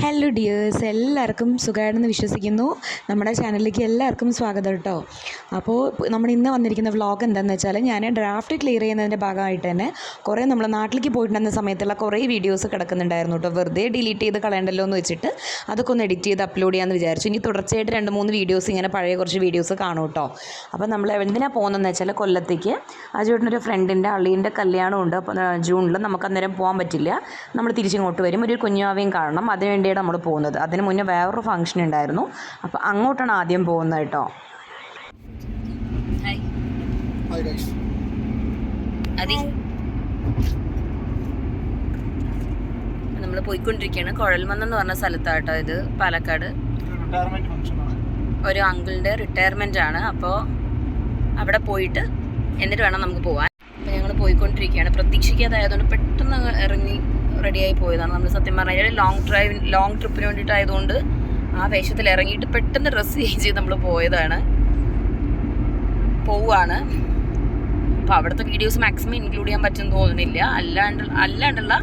Hello dears എല്ലാവർക്കും സുഖമായിട്ടെന്ന് വിശ്വസിക്കുന്നു. നമ്മുടെ ചാനലിലേക്ക് എല്ലാവർക്കും സ്വാഗതം കേട്ടോ അപ്പോൾ നമ്മൾ ഇന്ന് വന്നിരിക്കുന്ന വ്ളോഗ് എന്താണെന്ന് വെച്ചാൽ ഞാൻ ഡ്രാഫ്റ്റ് ക്ലിയർ ചെയ്യുന്നതിന്റെ ഭാഗമായിട്ട് തന്നെ കുറേ നമ്മൾ നാട്ടിലേക്ക് പോയിട്ടുണ്ടെന്ന സമയത്തുള്ള കുറേ വീഡിയോസ് കിടക്കുന്നുണ്ടായിരുന്നു കേട്ടോ വെറുതെ ഡിലീറ്റ് ചെയ്ത് കളയണ്ടല്ലോ എന്ന് വെച്ചിട്ട് അതൊക്കെ ഒന്ന് എഡിറ്റ് ചെയ്ത് അപ്ലോഡ് ചെയ്യാമെന്ന് വിചാരിച്ചു. ഇനി തുടർച്ചയായിട്ട് രണ്ട് മൂന്ന് വീഡിയോസ് ഇങ്ങനെ പഴയ കുറച്ച് വീഡിയോസ് കാണും കേട്ടോ അപ്പോൾ നമ്മൾ എന്തിനാണ് പോകുന്നതെന്ന് വെച്ചാൽ കൊല്ലത്തേക്ക് ഒരു ഫ്രണ്ടിന്റെ അള്ളീന്റെ കല്യാണമുണ്ട്. അപ്പോൾ ജൂണിൽ നമുക്ക് അന്നേരം പോകാൻ പറ്റില്ല. നമ്മൾ തിരിച്ചിങ്ങോട്ട് വരും. ഒരു കുഞ്ഞാവയും കാണണം. അതിന് വേണ്ടിയാണ് നമ്മൾ പോകുന്നത്. അതിന് മുന്നേ വേറൊരു ഫംഗ്ഷൻ ഉണ്ടായിരുന്നു. അപ്പോൾ അങ്ങോട്ടാണ് ആദ്യം പോകുന്നത് കേട്ടോ. നമ്മൾ പോയിക്കൊണ്ടിരിക്കുകയാണ്. കുഴൽമന്നം എന്ന് പറഞ്ഞ സ്ഥലത്താട്ടോ ഇത് പാലക്കാട്. റിട്ടയർമെന്റ് ഫംഗ്ഷൻ ആണ്. ഒരു അങ്കിളിന്റെ റിട്ടയർമെന്റ് ആണ്. അപ്പോൾ അവിടെ പോയിട്ട് എന്നിട്ട് വേണം നമുക്ക് പോകാൻ അപ്പോൾ ഞങ്ങൾ പോയിക്കൊണ്ടിരിക്കുകയാണ്. പ്രതീക്ഷിക്കാതായതുകൊണ്ട് പെട്ടെന്ന് ഇറങ്ങി റെഡിയായി പോയതാണ്. നമ്മൾ സത്യം പറഞ്ഞാൽ ലോങ് ഡ്രൈവ് ലോങ് ട്രിപ്പിന് വേണ്ടിയിട്ടായതുകൊണ്ട് ആ വേഷത്തിൽ ഇറങ്ങിയിട്ട് പെട്ടെന്ന് ഡ്രസ്സ് ചേഞ്ച് ചെയ്ത് നമ്മൾ പോയതാണ്. പോവാണ്. അപ്പോൾ അവിടുത്തെ വീഡിയോസ് മാക്സിമം ഇൻക്ലൂഡ് ചെയ്യാൻ പറ്റുമെന്ന് തോന്നുന്നില്ല. അല്ലാണ്ട് അല്ലാണ്ടുള്ള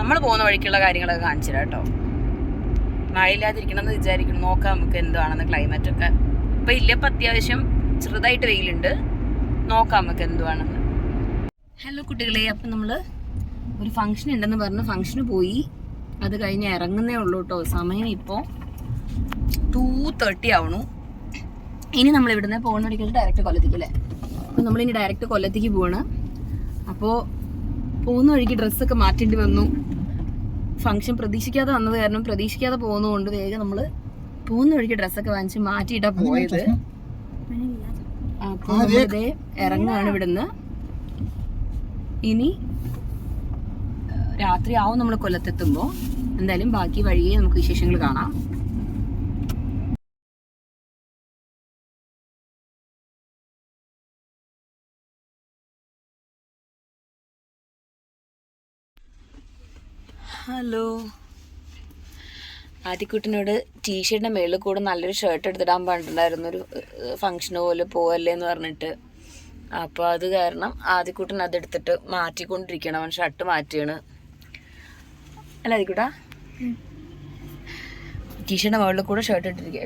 നമ്മൾ പോകുന്ന വഴിക്കുള്ള കാര്യങ്ങളൊക്കെ കാണിച്ചു കേട്ടോ. മഴയില്ലാതിരിക്കണം എന്ന് വിചാരിക്കണം നോക്കാം നമുക്ക് എന്താണെന്ന് ക്ലൈമറ്റ് ഒക്കെ. ഇപ്പം ഇല്ല ഇപ്പം അത്യാവശ്യം ചെറുതായിട്ട് വെയിലുണ്ട്. നോക്കാം നമുക്ക് എന്തുവാണെന്ന്. ഹലോ കുട്ടികളെ അപ്പം നമ്മൾ ഒരു ഫംഗ്ഷൻ ഉണ്ടെന്ന് പറഞ്ഞ് ഫംഗ്ഷന് പോയി. അത് കഴിഞ്ഞ് ഇറങ്ങുന്നേ ഉള്ളൂ കേട്ടോ സമയം ഇപ്പോൾ ടു തേർട്ടി ആവണു ഇനി നമ്മൾ ഇവിടുന്ന് പോകുന്ന വഴിക്ക് ഡയറക്റ്റ് കൊല്ലത്തേക്ക് അല്ലേ? അപ്പോൾ നമ്മളിനി ഡയറക്റ്റ് കൊല്ലത്തേക്ക് പോവാണ്. അപ്പോൾ പോകുന്ന വഴിക്ക് ഡ്രസ്സൊക്കെ മാറ്റേണ്ടി വന്നു. ഫംഗ്ഷൻ പ്രതീക്ഷിക്കാതെ വന്നത് കാരണം പ്രതീക്ഷിക്കാതെ പോകുന്നതുകൊണ്ട് വേഗം നമ്മൾ പോകുന്ന വഴിക്ക് ഡ്രസ്സൊക്കെ വാങ്ങിച്ച് മാറ്റിയിട്ടാ പോയത്. അപ്പോൾ ഇറങ്ങുകയാണ് ഇവിടുന്ന്. ഇനി രാത്രി ആവും നമ്മൾ കൊല്ലത്തെത്തുമ്പോൾ എന്തായാലും ബാക്കി വഴിയെ നമുക്ക് വിശേഷങ്ങൾ കാണാം. ഹലോ. ആദ്യക്കുട്ടിനോട് ടീഷർട്ടിന്റെ മേളിൽ കൂടെ നല്ലൊരു ഷർട്ട് എടുത്തിടാൻ പറഞ്ഞിട്ടുണ്ടായിരുന്നു. ഒരു ഫംഗ്ഷന് പോലെ പോവല്ലേ എന്ന് പറഞ്ഞിട്ട്. അപ്പോൾ അത് കാരണം ആദ്യക്കുട്ടൻ അതെടുത്തിട്ട് മാറ്റിക്കൊണ്ടിരിക്കണം അവൻ ഷർട്ട് മാറ്റുകയാണ് അല്ല ആദ്യക്കുട്ടാ ടീഷർട്ടിന്റെ മുകളിൽ കൂടെ ഷർട്ട് ഇട്ടിരിക്കുക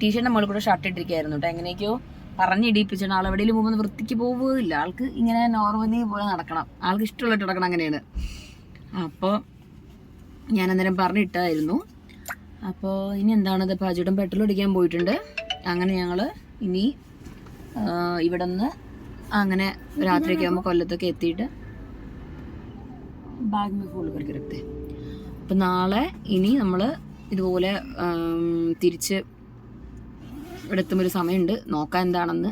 ടീഷർട്ടിന്റെ മുകളിൽ കൂടെ ഷർട്ട് ഇട്ടിരിക്കുകയായിരുന്നു കേട്ടോ എങ്ങനെയൊക്കെയോ പറഞ്ഞിടിപ്പിച്ചാണ് ആൾ എവിടെയെങ്കിലും പോകുമ്പോൾ വൃത്തിക്ക് പോവുകയില്ല. ആൾക്ക് ഇങ്ങനെ നോർമലി പോലെ നടക്കണം. ആൾക്ക് ഇഷ്ടമുള്ളിട്ട് നടക്കണം അങ്ങനെയാണ്. അപ്പോൾ ഞാൻ അന്നേരം പറഞ്ഞിട്ടായിരുന്നു. അപ്പോൾ ഇനി എന്താണത്? പാചകം പെട്രോൾ അടിക്കാൻ പോയിട്ടുണ്ട്. അങ്ങനെ ഞങ്ങൾ ഇനി ഇവിടെ നിന്ന് അങ്ങനെ രാത്രിയൊക്കെ ആകുമ്പോൾ കൊല്ലത്തൊക്കെ എത്തിയിട്ട് ബാഗ് മേ ഫുൾ കറക്റ്റ് അപ്പം നാളെ ഇനി നമ്മൾ ഇതുപോലെ തിരിച്ച് എടുത്തും ഒരു സമയമുണ്ട്. നോക്കാൻ എന്താണെന്ന്.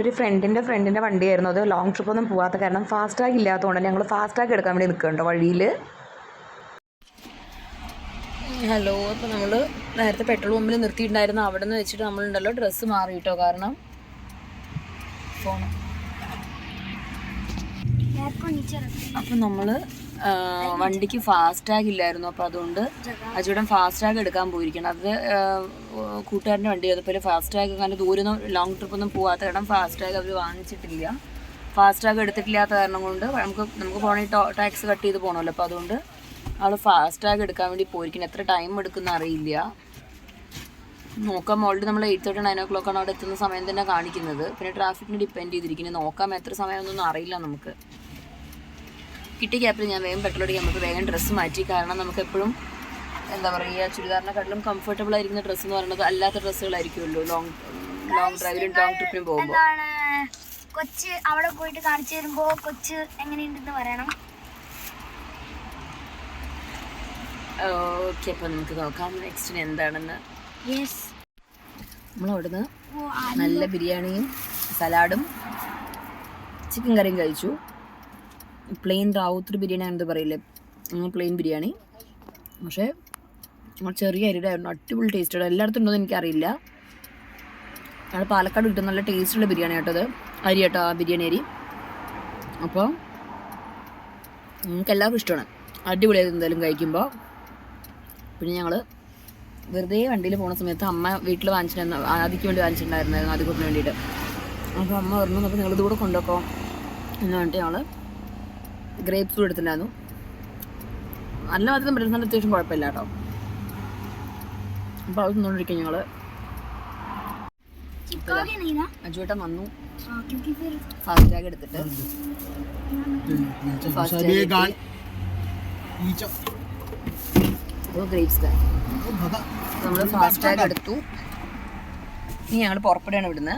ഒരു ഫ്രണ്ടിന്റെ ഫ്രണ്ടിന്റെ വണ്ടിയായിരുന്നു. അത് ലോങ് ട്രിപ്പ് ഒന്നും പോകാത്ത കാരണം ഫാസ്റ്റാഗ് ഇല്ലാത്തതുകൊണ്ട് ഞങ്ങൾ ഫാസ്റ്റാഗ് എടുക്കാൻ വേണ്ടി നിൽക്കുന്നുണ്ടോ വഴിയിൽ ഹലോ അപ്പോൾ നമ്മൾ നേരത്തെ പെട്രോൾ പമ്പിൽ നിർത്തിയിട്ടുണ്ടായിരുന്നു അവിടെ നിന്ന് വെച്ചിട്ട് നമ്മളുണ്ടല്ലോ ഡ്രസ്സ് മാറിട്ടോ കാരണം? ഫോൺ അപ്പം നമ്മൾ വണ്ടിക്ക് ഫാസ്റ്റ് ടാഗ് ഇല്ലായിരുന്നു. അപ്പോൾ അതുകൊണ്ട് അച്ചൂടൻ ഫാസ്റ്റ് ടാഗ് എടുക്കാൻ പോയിരിക്കണം അത് കൂട്ടുകാരന്റെ വണ്ടി അതുപോലെ ഫാസ്റ്റ് ടാഗ് അങ്ങനെ ദൂരം ലോങ് ട്രിപ്പ് ഒന്നും പോകാത്ത കാരണം ഫാസ്റ്റ് ടാഗ് അവർ വാങ്ങിച്ചിട്ടില്ല. ഫാസ്റ്റ് ടാഗ് എടുത്തിട്ടില്ലാത്ത കാരണം കൊണ്ട് നമുക്ക് നമുക്ക് പോകണമെങ്കിൽ ടാക്സ് കട്ട് ചെയ്ത് പോകണമല്ലോ അപ്പോൾ അതുകൊണ്ട് അവൾ ഫാസ്റ്റ് ടാഗ് എടുക്കാൻ വേണ്ടി പോയിരിക്കണം എത്ര ടൈം എടുക്കുന്ന അറിയില്ല. നോക്കാം. ഓൾറെഡി നമ്മൾ eight thirty nine o'clock ആണ് അവിടെ എത്തുന്ന സമയം തന്നെ കാണിക്കുന്നത്. പിന്നെ ട്രാഫിക്കിന് ഡിപ്പെൻഡ് ചെയ്തിരിക്കുന്നത് നോക്കാം. എത്ര സമയമൊന്നും അറിയില്ല നമുക്ക്. കിട്ടിയ ഗ്യാപ്പിൽ ഞാൻ വേഗം പെട്രോൾ അടിക്കാൻ നമുക്ക് വേഗം ഡ്രസ്സ് മാറ്റി. കാരണം നമുക്ക് എപ്പോഴും എന്താ പറയുക ചുരിദാറിനെക്കാട്ടിലും കംഫർട്ടബിൾ ആയിരിക്കുന്ന ഡ്രസ്സ് എന്ന് പറയുന്നത് അല്ലാത്ത ഡ്രസ്സുകളായിരിക്കുമല്ലോ ലോങ് ലോങ് ഡ്രൈവിലും ലോങ് ട്രിപ്പിനും പോകുമ്പോൾ കൊച്ച് അവിടെ പോയിട്ട് കാണിച്ചു തരുമ്പോ കൊച്ച് എങ്ങനെയുണ്ടെന്ന് പറയണം? ഓക്കെ അപ്പോൾ നമുക്ക് നോക്കാം നെക്സ്റ്റിന് എന്താണെന്ന്. യെസ് നമ്മൾ അവിടുന്ന് നല്ല ബിരിയാണിയും സലാഡും ചിക്കൻ കറിയും കഴിച്ചു. പ്ലെയിൻ റാവുത്തർ ബിരിയാണി അങ്ങനത്തെ പറയില്ലേ? പ്ലെയിൻ ബിരിയാണി. പക്ഷേ ചെറിയ അരിയുടെ അടിപൊളി ടേസ്റ്റ് എല്ലായിടത്തും ഉണ്ടോ എന്ന് എനിക്കറിയില്ല. ഞങ്ങൾ പാലക്കാട് കിട്ടുന്ന നല്ല ടേസ്റ്റുള്ള ബിരിയാണി കേട്ടോ അത്. അരി കേട്ടോ ആ ബിരിയാണി അരി. അപ്പോൾ നിങ്ങൾക്ക് എല്ലാവർക്കും ഇഷ്ടമാണ്. അടിപൊളിയായത് എന്തായാലും കഴിക്കുമ്പോൾ പിന്നെ ഞങ്ങൾ വെറുതെ വണ്ടിയിൽ പോകുന്ന സമയത്ത് അമ്മ വീട്ടിൽ വാങ്ങിച്ചിട്ടുണ്ടായിരുന്നു ആദിക്ക് വേണ്ടി വാങ്ങിച്ചിട്ടുണ്ടായിരുന്നു ആദ്യക്കുട്ടിന് വേണ്ടിയിട്ട്. അപ്പോൾ അമ്മ പറഞ്ഞു അപ്പോൾ നിങ്ങൾ ഇതുകൂടെ കൊണ്ടുപോക്കോ എന്ന് പറഞ്ഞിട്ട് ഞങ്ങൾ ഗ്രേപ്പ് ഫ്രൂട്ട് എടുത്തിട്ടുണ്ടായിരുന്നു. നല്ല മാത്രം പറ്റുന്ന അത്യാവശ്യം കുഴപ്പമില്ല കേട്ടോ. അപ്പോൾ അവിടെ നിന്നോണ്ടിരിക്കും ഞങ്ങൾ അജുവേട്ടൻ വന്നു. ഫാസ്റ്റ് ടാഗ് എടുത്തിട്ട്. ഗ്രേപ്സ് നമ്മൾ ടാഗ് എടുത്തു. ഇനി ഞങ്ങൾ പുറപ്പെടുകയാണ് ഇവിടുന്ന്.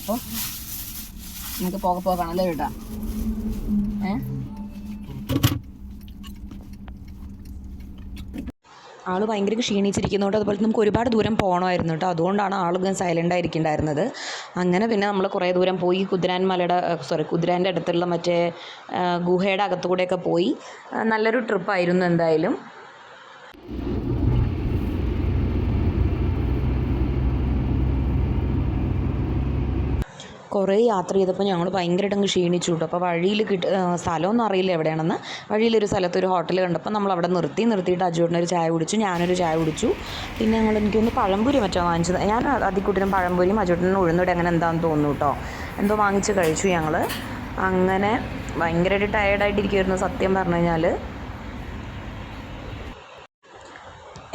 അപ്പോൾ നമുക്ക് പോകെ പോകാം അല്ലേ കേട്ടാ ഏ? ആൾ ഭയങ്കര ക്ഷീണിച്ചിരിക്കുന്നതുകൊണ്ട് അതുപോലെ നമുക്ക് ഒരുപാട് ദൂരം പോകണമായിരുന്നു കേട്ടോ. അതുകൊണ്ടാണ് ആളുകൾ സൈലന്റ് ആയിരിക്കുന്നുണ്ടായിരുന്നത് അങ്ങനെ പിന്നെ നമ്മൾ കുറേ ദൂരം പോയി കുതിരാൻ മലയുടെ സോറി കുതിരാന്റെ അടുത്തുള്ള മറ്റേ ഗുഹയുടെ അകത്തുകൂടെയൊക്കെ പോയി. നല്ലൊരു ട്രിപ്പായിരുന്നു എന്തായാലും. കുറേ യാത്ര ചെയ്തപ്പോൾ ഞങ്ങൾ ഭയങ്കരമായിട്ട് അങ്ങ് ക്ഷീണിച്ചു കേട്ടോ. അപ്പോൾ വഴിയിൽ കിട്ട സ്ഥലമൊന്നും അറിയില്ല എവിടെയാണെന്ന്. വഴിയിലൊരു സ്ഥലത്ത് ഒരു ഹോട്ടൽ കണ്ടപ്പോൾ നമ്മൾ അവിടെ നിർത്തി നിർത്തിയിട്ട് ഒരു ചായ കുടിച്ചു ഞാനൊരു ചായ കുടിച്ചു. പിന്നെ ഞങ്ങൾ എനിക്കൊന്ന് പഴംപൊരി മറ്റോ വാങ്ങിച്ചത്. ഞാൻ അതിക്കൂട്ടിനും പഴംപൊരിയും അജുവേട്ടനും ഉഴുന്നിട്ട് അങ്ങനെ എന്താണെന്ന് തോന്നുന്നു കേട്ടോ. എന്തോ വാങ്ങിച്ച് കഴിച്ചു ഞങ്ങൾ അങ്ങനെ ഭയങ്കരമായിട്ട് ടയേർഡായിട്ടിരിക്കുമായിരുന്നു സത്യം പറഞ്ഞു കഴിഞ്ഞാൽ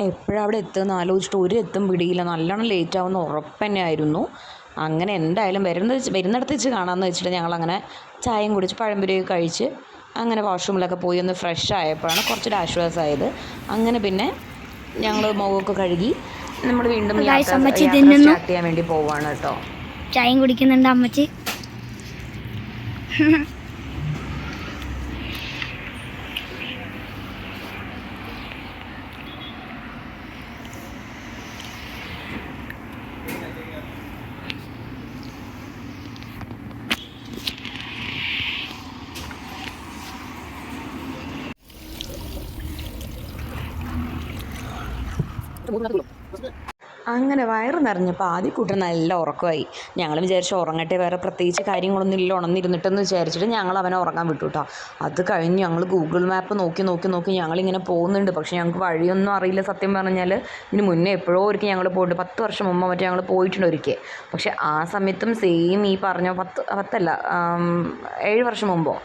എപ്പോഴവിടെ എത്തുമെന്ന് ആലോചിച്ചിട്ട് ഒരു എത്തും പിടിയില്ല. നല്ലോണം ലേറ്റ് ആവുമെന്ന് ഉറപ്പ് ആയിരുന്നു അങ്ങനെ എന്തായാലും വരുന്ന വരുന്നിടത്ത് വെച്ച് കാണാമെന്ന് വെച്ചിട്ട് ഞങ്ങളങ്ങനെ ചായയും കുടിച്ച് പഴംപൊരിയൊക്കെ കഴിച്ച് അങ്ങനെ വാഷ്റൂമിലൊക്കെ പോയി ഒന്ന് ഫ്രഷ് ആയപ്പോഴാണ് കുറച്ചൊരു ആശ്വാസമായത് അങ്ങനെ പിന്നെ ഞങ്ങൾ മുഖമൊക്കെ കഴുകി നമ്മൾ വീണ്ടും. സ്റ്റാർട്ട് ചെയ്യാൻ വേണ്ടി പോവാണ് കേട്ടോ ചായയും കുടിക്കുന്നുണ്ട് അമ്മച്ചി അങ്ങനെ വയറ് നിറഞ്ഞപ്പോൾ ആദ്യ കൂട്ടം നല്ല ഉറക്കമായി. ഞങ്ങൾ വിചാരിച്ചു ഉറങ്ങട്ടെ വേറെ പ്രത്യേകിച്ച് കാര്യങ്ങളൊന്നും ഇല്ല ഉണന്നിരുന്നിട്ടെന്ന് വിചാരിച്ചിട്ട് ഞങ്ങൾ അവനെ ഉറങ്ങാൻ വിട്ടു കേട്ടോ അത് കഴിഞ്ഞ് ഞങ്ങൾ ഗൂഗിൾ മാപ്പ് നോക്കി നോക്കി നോക്കി ഞങ്ങളിങ്ങനെ പോകുന്നുണ്ട്. പക്ഷേ ഞങ്ങൾക്ക് വഴിയൊന്നും അറിയില്ല സത്യം പറഞ്ഞാൽ ഇതിന് മുന്നേ എപ്പോഴോ ഒരിക്കൽ ഞങ്ങൾ പോയിട്ട് പത്ത് വർഷം മുമ്പ് മറ്റേ ഞങ്ങൾ പോയിട്ടുണ്ട് ഒരിക്കൽ. പക്ഷേ ആ സമയത്തും സെയിം ഈ പറഞ്ഞ പത്ത് പത്തല്ല ഏഴ് വർഷം മുമ്പോ.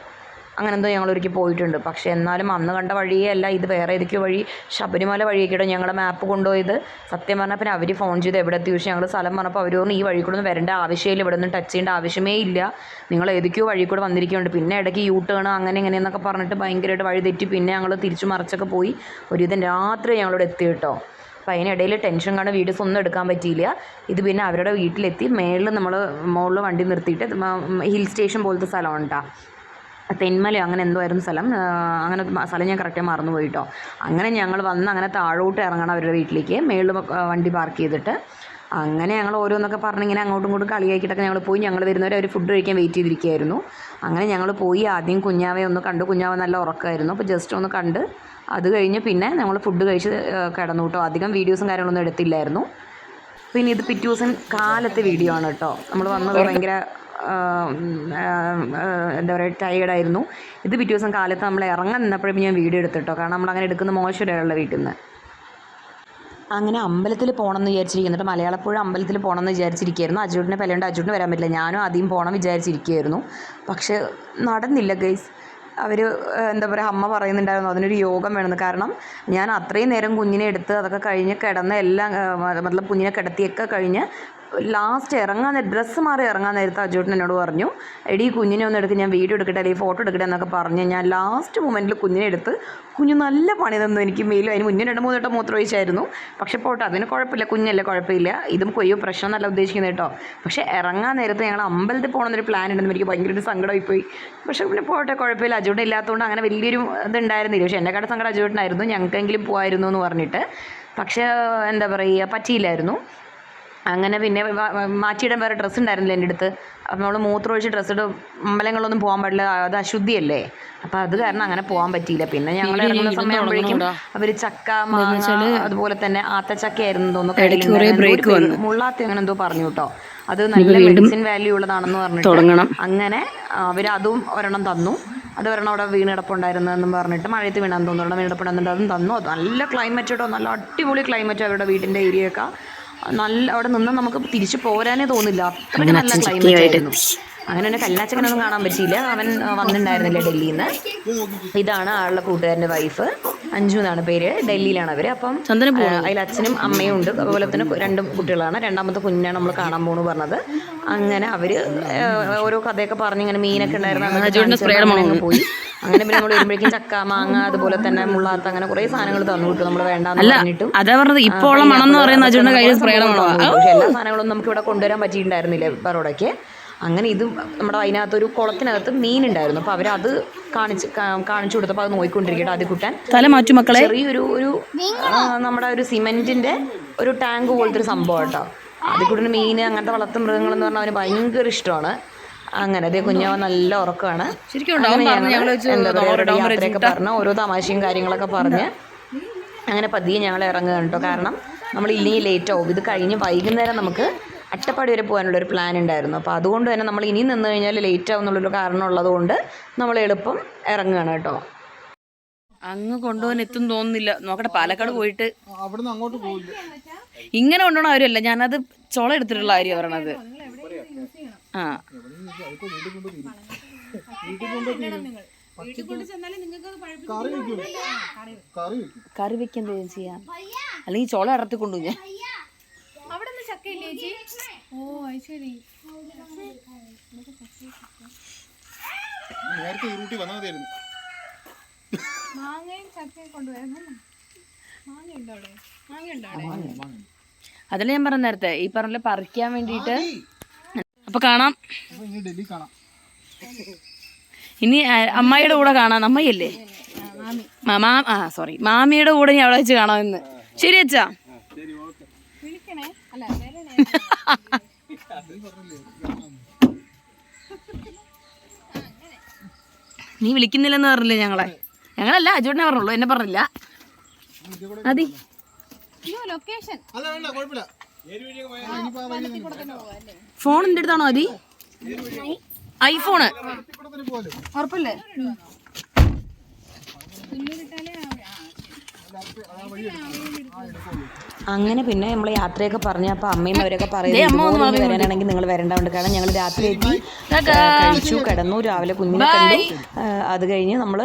അങ്ങനെ എന്തോ ഞങ്ങൾ ഒരിക്കൽ പോയിട്ടുണ്ട്. പക്ഷേ എന്നാലും അന്ന് കണ്ട വഴിയേ അല്ല ഇത് വേറെ ഏതൊക്കെയോ വഴി. ശബരിമല വഴിയൊക്കെയാണ് ഞങ്ങളുടെ മാപ്പ് കൊണ്ടുപോയത്. സത്യം പറഞ്ഞാൽ പിന്നെ അവർ ഫോൺ ചെയ്ത് എവിടെ എത്തി? പക്ഷേ ഞങ്ങൾ സ്ഥലം പറഞ്ഞപ്പോൾ അവർ പറഞ്ഞു ഈ വഴി കൂടെ ഒന്നും വരേണ്ട ആവശ്യമില്ല ഇവിടെ നിന്ന് ടച്ച് ചെയ്യേണ്ട ആവശ്യമേ ഇല്ല. നിങ്ങൾ ഏതൊക്കെയോ വഴി കൂടെ വന്നിരിക്കുന്നുണ്ട്. പിന്നെ ഇടയ്ക്ക് യൂ ടേൺ അങ്ങനെ ഇങ്ങനെയെന്നൊക്കെ പറഞ്ഞിട്ട് ഭയങ്കരമായിട്ട് വഴി തെറ്റി. പിന്നെ ഞങ്ങൾ തിരിച്ചു മറിച്ചൊക്കെ പോയി. ഒരുവിധം രാത്രി ഞങ്ങളിവിടെ എത്തി കേട്ടോ. അപ്പോൾ അതിനിടയിൽ ടെൻഷൻ കാരണം വീഡിയോസ് ഒന്നും എടുക്കാൻ പറ്റിയില്ല. ഇത് പിന്നെ അവരുടെ വീട്ടിലെത്തി. മേളിൽ നമ്മൾ മുകളിൽ വണ്ടി നിർത്തിയിട്ട് ഹിൽ സ്റ്റേഷൻ പോലത്തെ കേട്ടോ തെന്മലയോ അങ്ങനെ എന്തോ ആയിരുന്നു സ്ഥലം. അങ്ങനെ സ്ഥലം ഞാൻ കറക്റ്റ് മറന്നു പോയിട്ടോ. അങ്ങനെ ഞങ്ങൾ വന്ന് അങ്ങനെ താഴോട്ട് ഇറങ്ങണം അവരുടെ വീട്ടിലേക്ക്. മേളിൽ വണ്ടി പാർക്ക് ചെയ്തിട്ട്. അങ്ങനെ ഞങ്ങൾ ഓരോന്നൊക്കെ പറഞ്ഞ് ഇങ്ങനെ അങ്ങോട്ടും ഇങ്ങോട്ടും കളിയാക്കിയിട്ടൊക്കെ ഞങ്ങൾ പോയി. ഞങ്ങൾ വരുന്നവരെ അവർ ഫുഡ് കഴിക്കാൻ വെയിറ്റ് ചെയ്തിരിക്കുകയായിരുന്നു. അങ്ങനെ ഞങ്ങൾ പോയി. ആദ്യം കുഞ്ഞാവെ ഒന്ന് കണ്ടു. കുഞ്ഞാവ നല്ല ഉറക്കമായിരുന്നു. അപ്പോൾ ജസ്റ്റ് ഒന്ന് കണ്ട് അത് കഴിഞ്ഞ് പിന്നെ ഞങ്ങൾ ഫുഡ് കഴിച്ച് കിടന്നു കേട്ടോ. അധികം വീഡിയോസും കാര്യങ്ങളൊന്നും എടുത്തില്ലായിരുന്നു. പിന്നെ ഇത് പിറ്റേ ദിവസം കാലത്തെ വീഡിയോ ആണ് കേട്ടോ. നമ്മൾ വന്നത് ഭയങ്കര എന്താ പറയുക ടയേർഡായിരുന്നു ഇത് പിറ്റേ ദിവസം കാലത്ത് നമ്മൾ ഇറങ്ങാൻ നിന്നപ്പോഴും ഞാൻ വീഡിയോ എടുത്തിട്ടോ. കാരണം നമ്മൾ അങ്ങനെ എടുക്കുന്ന മോശമല്ല വീട്ടിൽ നിന്ന് അങ്ങനെ അമ്പലത്തിൽ പോകണം എന്ന് വിചാരിച്ചിരിക്കുന്നുണ്ട് മലയാളപ്പുഴ അമ്പലത്തിൽ പോകണം എന്ന് വിചാരിച്ചിരിക്കുകയായിരുന്നു അജുവിനെ പലണ്ട് അജുവിന് വരാൻ പറ്റില്ല. ഞാനും ആദ്യം പോകണം വിചാരിച്ചിരിക്കുകയായിരുന്നു. പക്ഷേ നടന്നില്ല ഗൈസ് അവർ എന്താ പറയുക അമ്മ പറയുന്നുണ്ടായിരുന്നു അതിനൊരു യോഗം വേണമെന്ന് കാരണം ഞാൻ അത്രയും നേരം കുഞ്ഞിനെ എടുത്ത് അതൊക്കെ കഴിഞ്ഞ് കിടന്ന് എല്ലാം മതലബ് കുഞ്ഞിനെ കിടത്തിയൊക്കെ കഴിഞ്ഞ് ലാസ്റ്റ് ഇറങ്ങാൻ ഡ്രസ്സ് മാറി ഇറങ്ങാൻ നേരത്തെ അജുട്ടൻ എന്നോട് പറഞ്ഞു എടി കുഞ്ഞിനെ ഒന്ന് എടുക്ക് ഞാൻ വീഡിയോ എടുക്കട്ടെ അല്ലെങ്കിൽ ഫോട്ടോ എടുക്കട്ടെ എന്നൊക്കെ പറഞ്ഞ് ഞാൻ ലാസ്റ്റ് മൊമെന്റിൽ കുഞ്ഞിനെ എടുത്ത് കുഞ്ഞു നല്ല പണി തന്നു എനിക്ക് മെയിലും അതിന് മുന്നേ രണ്ട് മൂന്ന് മൂത്രം ഒഴിച്ചായിരുന്നു പക്ഷേ പോട്ടെ അതിന് കുഴപ്പമില്ല കുഞ്ഞല്ലേ കുഴപ്പമില്ല. ഇതും കൊയ്യോ പ്രശ്നം എന്നല്ല ഉദ്ദേശിക്കുന്നത് കേട്ടോ. പക്ഷേ ഇറങ്ങാൻ നേരത്ത് ഞങ്ങൾ അമ്പലത്തിൽ പോകണമെന്നൊരു പ്ലാൻ ഉണ്ടെന്ന് എനിക്ക് ഭയങ്കര ഒരു സങ്കടമായി പോയി. പക്ഷേ പിന്നെ പോട്ടെ കുഴപ്പമില്ല. അജുട്ടൻ ഇല്ലാത്തതുകൊണ്ട് അങ്ങനെ വലിയൊരു ഇതുണ്ടായിരുന്നില്ല. പക്ഷേ എന്നെക്കാട്ട് സങ്കടം അജുട്ടനായിരുന്നു ഞങ്ങൾക്കെങ്കിലും പോകായിരുന്നു എന്ന് പറഞ്ഞിട്ട്. പക്ഷേ എന്താ പറയുക പറ്റിയില്ലായിരുന്നു. അങ്ങനെ പിന്നെ മാറ്റിയിടാൻ വേറെ ഡ്രസ്സ് ഉണ്ടായിരുന്നില്ല എന്റെ അടുത്ത്. അപ്പം നമ്മൾ മൂത്രമൊഴിച്ച് ഡ്രസ്സ് ഇട്ട് അമ്പലങ്ങളിലൊന്നും പോകാൻ പാടില്ല. അത് അശുദ്ധിയല്ലേ? അപ്പം അത് കാരണം അങ്ങനെ പോകാൻ പറ്റിയില്ല. പിന്നെ ഞങ്ങൾ ഇറങ്ങുന്ന സമയമാകുമ്പോഴേക്കും അവർ ചക്ക മാങ്ങ അതുപോലെ തന്നെ ആത്തച്ചക്കയായിരുന്നു തോന്നുന്നു മുള്ളാത്തി അങ്ങനെ എന്തോ പറഞ്ഞു കേട്ടോ. അത് നല്ല മെഡിസിൻ വാല്യൂ ഉള്ളതാണെന്ന് പറഞ്ഞിട്ട് തുടങ്ങണം. അങ്ങനെ അവർ അതും ഒരെണ്ണം തന്നു. അത് ഒരെണ്ണം അവിടെ വീണിടപ്പുണ്ടായിരുന്നു എന്നും പറഞ്ഞിട്ട് മഴയത്ത് വീണാൻ തോന്നുന്നു. അവിടെ വീണ് കിടപ്പുണ്ടായിരുന്നു അതും തന്നു. അത് നല്ല ക്ലൈമറ്റ് കേട്ടോ. നല്ല അടിപൊളി ക്ലൈമറ്റ് അവരുടെ വീടിന്റെ ഏരിയയൊക്കെ നല്ല അവിടെ നിന്ന് നമുക്ക് തിരിച്ചു പോരാനേ തോന്നില്ല. അത്രയ്ക്ക് നല്ല ക്ലൈമറ്റ് ആയിരുന്നു. അങ്ങനെ തന്നെ കല്ലാച്ചക്കനൊന്നും കാണാൻ പറ്റിയില്ല. അവൻ വന്നിട്ടുണ്ടായിരുന്നില്ല ഡൽഹിയിൽ നിന്ന് ഇതാണ് ആളുടെ കൂട്ടുകാരന്റെ വൈഫ് അഞ്ജു എന്നാണ് പേര്. ഡൽഹിയിലാണ് അവർ അപ്പം അതിൽ അച്ഛനും അമ്മയും ഉണ്ട്. അതുപോലെ തന്നെ രണ്ടും കുട്ടികളാണ്. രണ്ടാമത്തെ കുഞ്ഞാണ് നമ്മൾ കാണാൻ പോകുന്നു പറഞ്ഞത്. അങ്ങനെ അവർ ഓരോ കഥയൊക്കെ പറഞ്ഞ് ഇങ്ങനെ മീനൊക്കെ ഉണ്ടായിരുന്നു. പോയി. അങ്ങനെ പിന്നെ നമ്മൾ വരുമ്പോഴേക്കും ചക്ക മാങ്ങ അതുപോലെ തന്നെ മുള്ളാത്ത അങ്ങനെ കുറെ സാധനങ്ങൾ തന്നു വിട്ടു. നമ്മൾ വേണ്ടാന്ന് പറഞ്ഞിട്ടും. അതാ പറഞ്ഞത്. ഇപ്പോൾ ഉള്ള മണം എന്ന് പറയുന്ന എല്ലാ സാധനങ്ങളും നമുക്ക് ഇവിടെ കൊണ്ടുവരാൻ പറ്റിയിട്ടുണ്ടായിരുന്നില്ല ബറോഡയ്ക്ക് അങ്ങനെ ഇത് നമ്മുടെ അതിനകത്തൊരു കുളത്തിനകത്ത് മീനുണ്ടായിരുന്നു. അപ്പോൾ അവരത് കാണിച്ച് കാണിച്ചു കൊടുത്തപ്പോൾ അത് നോയിക്കൊണ്ടിരിക്കട്ടെ അത് കുട്ടാൻ തല മാറ്റു മക്കളെ. ചെറിയൊരു ഒരു നമ്മുടെ ഒരു സിമെന്റിന്റെ ഒരു ടാങ്ക് പോലത്തെ ഒരു സംഭവം കേട്ടോ. അതിൽ കൂടെ മീൻ അങ്ങനത്തെ വളർത്തു മൃഗങ്ങളെന്ന് പറഞ്ഞാൽ അവന് ഭയങ്കര ഇഷ്ടമാണ്. അങ്ങനെ അതേ കുഞ്ഞാവ നല്ല ഉറക്കമാണ് പറഞ്ഞ യാത്രയൊക്കെ ഓരോ തമാശയും കാര്യങ്ങളൊക്കെ പറഞ്ഞ് അങ്ങനെ പതിയെ ഞങ്ങൾ ഇറങ്ങുക കേട്ടോ. കാരണം നമ്മൾ ഇല്ലെങ്കിൽ ലേറ്റ് ആവും. ഇത് കഴിഞ്ഞ് വൈകുന്നേരം നമുക്ക് അട്ടപ്പാടി വരെ പോകാനുള്ള ഒരു പ്ലാൻ ഉണ്ടായിരുന്നു. അപ്പോൾ അതുകൊണ്ട് തന്നെ നമ്മൾ ഇനി നിന്ന് കഴിഞ്ഞാൽ ലേറ്റ് ആവും എന്നുള്ളൊരു കാരണം ഉള്ളതുകൊണ്ട് നമ്മൾ എളുപ്പം ഇറങ്ങുകയാണ് കേട്ടോ. അങ്ങ് കൊണ്ടുപോകാൻ എത്തും തോന്നുന്നില്ല. നോക്കട്ടെ പാലക്കാട് പോയിട്ട് അവിടുന്ന് അങ്ങോട്ട് പോയില്ല ഇങ്ങനെ കൊണ്ടുപോകണ കാര്യമല്ല. ഞാനത് ചോള എടുത്തിട്ടുള്ള കാര്യം പറയണത്. ആ. കറി വെക്കും കറി വെക്കും കറി വെക്കാൻ ചെയ്യാം അല്ലെങ്കിൽ ചോള ഇടത്തി കൊണ്ടു ഞാൻ നേരത്തെ ഈ റൂട്ടിൽ വന്നാൽ മതിയായിരുന്നു. അതല്ലേ ഞാൻ പറഞ്ഞ നേരത്തെ. ഈ പറഞ്ഞ പറിക്കാൻ വേണ്ടിയിട്ട്? അപ്പൊ കാണാം. ഇനി ഡൽഹി കാണാം. ഇനി അമ്മായിയുടെ കൂടെ കാണാം. അമ്മയല്ലേ? മാമി മാമി. ആ സോറി മാമിയുടെ കൂടെ ഞാൻ അവിടെ വെച്ച് കാണാമെന്ന് ശരി അച്ഛാ. നീ വിളിക്കുന്നില്ലെന്ന് പറഞ്ഞില്ലേ ഞങ്ങളെ? ഞങ്ങളല്ല അജോട്ടിനെ പറഞ്ഞുള്ളൂ എന്നെ പറഞ്ഞില്ല. അതി ഫോൺ എന്റെ അടുത്താണോ അതി ഐഫോണ്. ഉറപ്പല്ലേ? അങ്ങനെ പിന്നെ നമ്മൾ യാത്രയൊക്കെ പറഞ്ഞപ്പോൾ അമ്മയും അവരൊക്കെ പറയുന്നത് വരാനാണെങ്കിൽ നിങ്ങൾ വരേണ്ടതുണ്ട്. കാരണം ഞങ്ങൾ രാത്രി എത്തി കഴിച്ചു കിടന്നു രാവിലെ കുഞ്ഞിനെ കണ്ടു. അത് കഴിഞ്ഞ് നമ്മൾ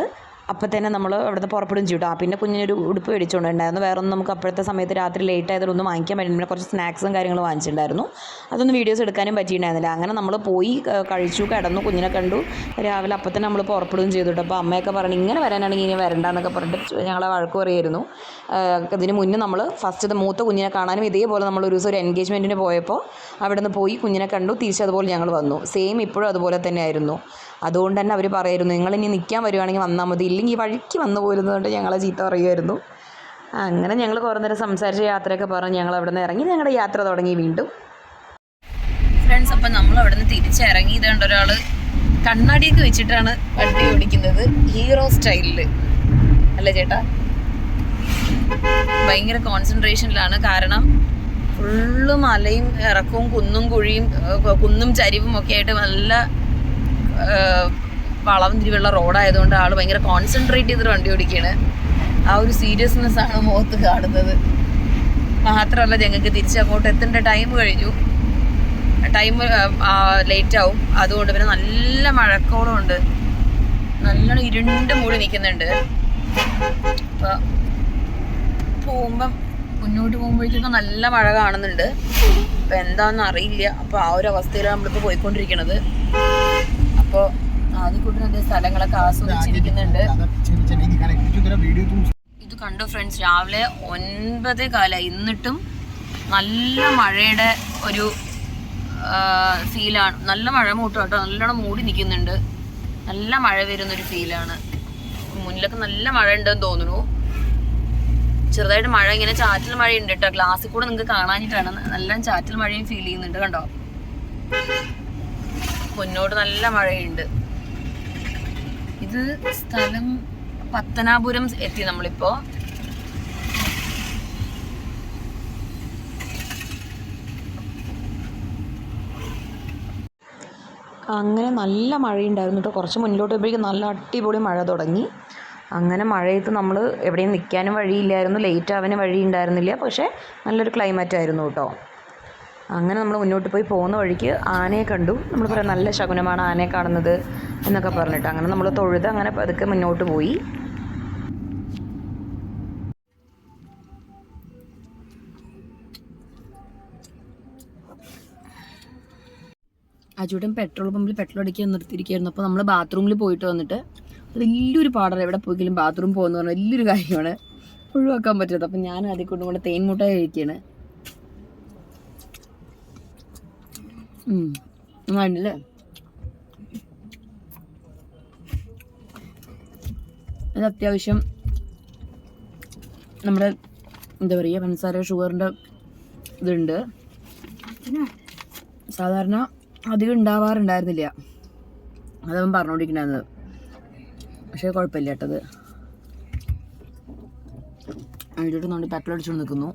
അപ്പം തന്നെ നമ്മൾ അവിടുന്ന് പുറപ്പെടും ചെയ്യും കേട്ടോ പിന്നെ കുഞ്ഞിനൊരു ഉടുപ്പ് മേടിച്ചുകൊണ്ടുണ്ടായിരുന്നു വേറെ ഒന്നും നമുക്ക് അപ്പോഴത്തെ സമയത്ത് രാത്രി ലേറ്റ് ആയതുകൊണ്ട് ഒന്നും വാങ്ങിക്കാൻ പിന്നെ കുറച്ച് സ്നാക്സും കാര്യങ്ങളും വാങ്ങിച്ചിട്ടുണ്ടായിരുന്നു. അതൊന്നും വീഡിയോസ് എടുക്കാനും പറ്റിയിട്ടുണ്ടായിരുന്നില്ല. അങ്ങനെ നമ്മൾ പോയി കഴിച്ചു കിടന്നു കുഞ്ഞിനെ കണ്ടു. രാവിലെ അപ്പം തന്നെ നമ്മൾ പുറപ്പെടുകയും ചെയ്തു കേട്ടോ. അപ്പോൾ അമ്മയൊക്കെ പറഞ്ഞു ഇങ്ങനെ വരാനാണെങ്കിൽ ഇനി വരണ്ടെന്നൊക്കെ പറഞ്ഞിട്ട് ഞങ്ങളെ വഴക്ക് പറയുമായിരുന്നു അതിന് മുന്നേ നമ്മൾ ഫസ്റ്റ് മൂത്ത കുഞ്ഞിനെ കാണാനും ഇതേപോലെ നമ്മൾ ഒരു ദിവസം ഒരു എൻഗേജ്മെന്റിന് പോയപ്പോൾ അവിടെ നിന്ന് പോയി കുഞ്ഞിനെ കണ്ടു തിരിച്ചതുപോലെ ഞങ്ങൾ വന്നു. സെയിം ഇപ്പോഴും അതുപോലെ തന്നെ ആയിരുന്നു അതുകൊണ്ട് തന്നെ അവർ പറയായിരുന്നു നിങ്ങളിനി നിൽക്കാൻ വരുവാണെങ്കിൽ വന്നാൽ മതി. ഇല്ലെങ്കിൽ വഴിക്ക് വന്നു പോരുന്നതുകൊണ്ട് ഞങ്ങളെ ചീത്ത പറയുമായിരുന്നു. അങ്ങനെ ഞങ്ങൾ കുറേ നേരം സംസാരിച്ച യാത്രയൊക്കെ പറഞ്ഞ് ഞങ്ങൾ അവിടെ നിന്ന് ഇറങ്ങി. ഞങ്ങളുടെ യാത്ര തുടങ്ങി വീണ്ടും. ഫ്രണ്ട്സ് അപ്പം നമ്മൾ അവിടെ നിന്ന് തിരിച്ചിറങ്ങി ഇതുകൊണ്ട് ഒരാൾ കണ്ണാടിയൊക്കെ വെച്ചിട്ടാണ് വണ്ടി ഓടിക്കുന്നത്. ഹീറോ സ്റ്റൈലിൽ അല്ലേ ചേട്ടാ? ഭയങ്കര കോൺസെൻട്രേഷനിലാണ് കാരണം ഫുള്ള് മലയും ഇറക്കവും കുന്നും കുഴിയും കുന്നും ചരിവും ഒക്കെ ആയിട്ട് നല്ല വളവും തിരിവുള്ള റോഡായതുകൊണ്ട് ആൾ ഭയങ്കര കോൺസെൻട്രേറ്റ് ചെയ്തിട്ട് വണ്ടി ഓടിക്കുകയാണ് ആ ഒരു സീരിയസ്നെസ് ആണ് മുഖത്ത് കാണുന്നത്. മാത്രമല്ല ഞങ്ങൾക്ക് തിരിച്ചങ്ങോട്ട് എത്തേണ്ട ടൈം കഴിഞ്ഞു. ടൈം ലേറ്റ് ആവും. അതുകൊണ്ട് പിന്നെ നല്ല മഴക്കോളം ഉണ്ട്. നല്ലോണം ഇരുണ്ട് മൂടി നിൽക്കുന്നുണ്ട് അപ്പോൾ പോകുമ്പം മുന്നോട്ട് പോകുമ്പോഴത്തേക്കും നല്ല മഴ കാണുന്നുണ്ട്. അപ്പം എന്താണെന്ന് അറിയില്ല. അപ്പോൾ ആ ഒരു അവസ്ഥയിലാണ് നമ്മളിപ്പോൾ പോയിക്കൊണ്ടിരിക്കുന്നത് അപ്പോൾ ആദ്യ കൂട്ടിന് സ്ഥലങ്ങളൊക്കെ ആസ്വദിച്ചിരിക്കുന്നുണ്ട്. ഇത് കണ്ടു ഫ്രണ്ട്സ് രാവിലെ ഒൻപത് കാല ഇന്നിട്ടും നല്ല മഴയുടെ ഒരു ഫീലാണ് നല്ല മഴ മൂട്ടും കേട്ടോ. നല്ലോണം മൂടി നിൽക്കുന്നുണ്ട്. നല്ല മഴ വരുന്നൊരു ഫീലാണ് മുന്നിലൊക്കെ നല്ല മഴ ഉണ്ടെന്ന് തോന്നുന്നു. ചെറുതായിട്ട് മഴ ഇങ്ങനെ ചാറ്റൽ മഴയുണ്ട് കേട്ടോ. ഗ്ലാസ്സിൽ കൂടെ നിങ്ങൾക്ക് കാണാനിട്ടാണ് നല്ല ചാറ്റൽ മഴയും ഫീൽ ചെയ്യുന്നുണ്ട് കണ്ടോ? മുന്നോട്ട് നല്ല മഴയുണ്ട്. ഇത് സ്ഥലം പത്തനാപുരം എത്തി നമ്മളിപ്പോ. അങ്ങനെ നല്ല മഴയുണ്ടായിരുന്നു കേട്ടോ. കുറച്ച് മുന്നിലോട്ട് പോയപ്പോഴേക്കും നല്ല അടിപൊളി മഴ തുടങ്ങി. അങ്ങനെ മഴയത്ത് നമ്മൾ എവിടെയും നിൽക്കാനും വഴിയില്ലായിരുന്നു. ലേറ്റ് ആവാനും വഴിയുണ്ടായിരുന്നില്ല. പക്ഷേ നല്ലൊരു ക്ലൈമറ്റ് ആയിരുന്നു കേട്ടോ. അങ്ങനെ നമ്മൾ മുന്നോട്ട് പോയി പോകുന്ന വഴിക്ക് ആനയെ കണ്ടു. നമ്മൾ പറയാം നല്ല ശകുനമാണ് ആനയെ കാണുന്നത് എന്നൊക്കെ പറഞ്ഞിട്ട്. അങ്ങനെ നമ്മൾ തൊഴുത് അങ്ങനെ പതുക്കെ മുന്നോട്ട് പോയി. അജുടൻ പെട്രോൾ പമ്പിൽ പെട്രോൾ അടിക്കാൻ നിർത്തിയിരിക്കുകയായിരുന്നു. അപ്പോൾ നമ്മൾ ബാത്റൂമിൽ പോയിട്ട് വന്നിട്ട് വലിയൊരു പാടാണ് എവിടെ പോയെങ്കിലും ബാത്റൂം പോകുന്ന പറഞ്ഞാൽ വലിയൊരു കാര്യമാണ്. ഒഴിവാക്കാൻ പറ്റാത്തത്. അപ്പം ഞാൻ അതിൽ കൊണ്ടുകൊണ്ട് തേൻമുട്ടായി തേൻ മുട്ടായി കഴിക്കുകയാണ് ഉം. നല്ലല്ലേ അത് അത്യാവശ്യം നമ്മുടെ എന്താ പറയുക പഞ്ചസാര ഷുഗറിന്റെ ഇതുണ്ട്. സാധാരണ അധികം ഉണ്ടാവാറുണ്ടായിരുന്നില്ല. അതവൻ പറഞ്ഞുകൊണ്ടിരിക്കണത് പക്ഷേ കുഴപ്പമില്ല കേട്ടത് അതിലോട്ട് നമ്മുടെ പെട്ടലടിച്ചുകൊണ്ട് നിൽക്കുന്നു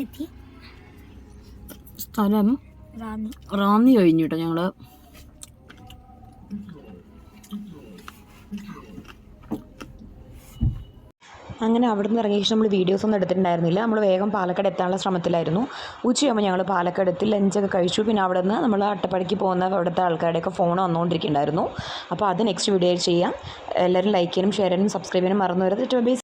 എത്തി സ്ഥലം റാന്നി. കഴിഞ്ഞു കേട്ടോ ഞങ്ങൾ. അങ്ങനെ അവിടെ നിന്ന് ഇറങ്ങിയ ശേഷം നമ്മൾ വീഡിയോസ് ഒന്നും എടുത്തിട്ടുണ്ടായിരുന്നില്ല. നമ്മൾ വേഗം പാലക്കാട് എത്താനുള്ള ശ്രമത്തിലായിരുന്നു. ഉച്ചയാകുമ്പോൾ ഞങ്ങൾ പാലക്കാട് എത്തി ലഞ്ചൊക്കെ കഴിച്ചു. പിന്നെ അവിടെ നിന്ന് നമ്മൾ അട്ടപ്പാടിക്ക് പോകുന്ന അവിടുത്തെ ആൾക്കാരുടെയൊക്കെ ഫോൺ വന്നുകൊണ്ടിരിക്കുന്നുണ്ടായിരുന്നു അപ്പോൾ അത് നെക്സ്റ്റ് വീഡിയോയിൽ ചെയ്യാം. എല്ലാവരും ലൈക്ക് ചെയ്യാനും ഷെയർ ചെയ്യാനും സബ്സ്ക്രൈബ് ചെയ്യാനും മറന്നു വരരുത്. ബൈ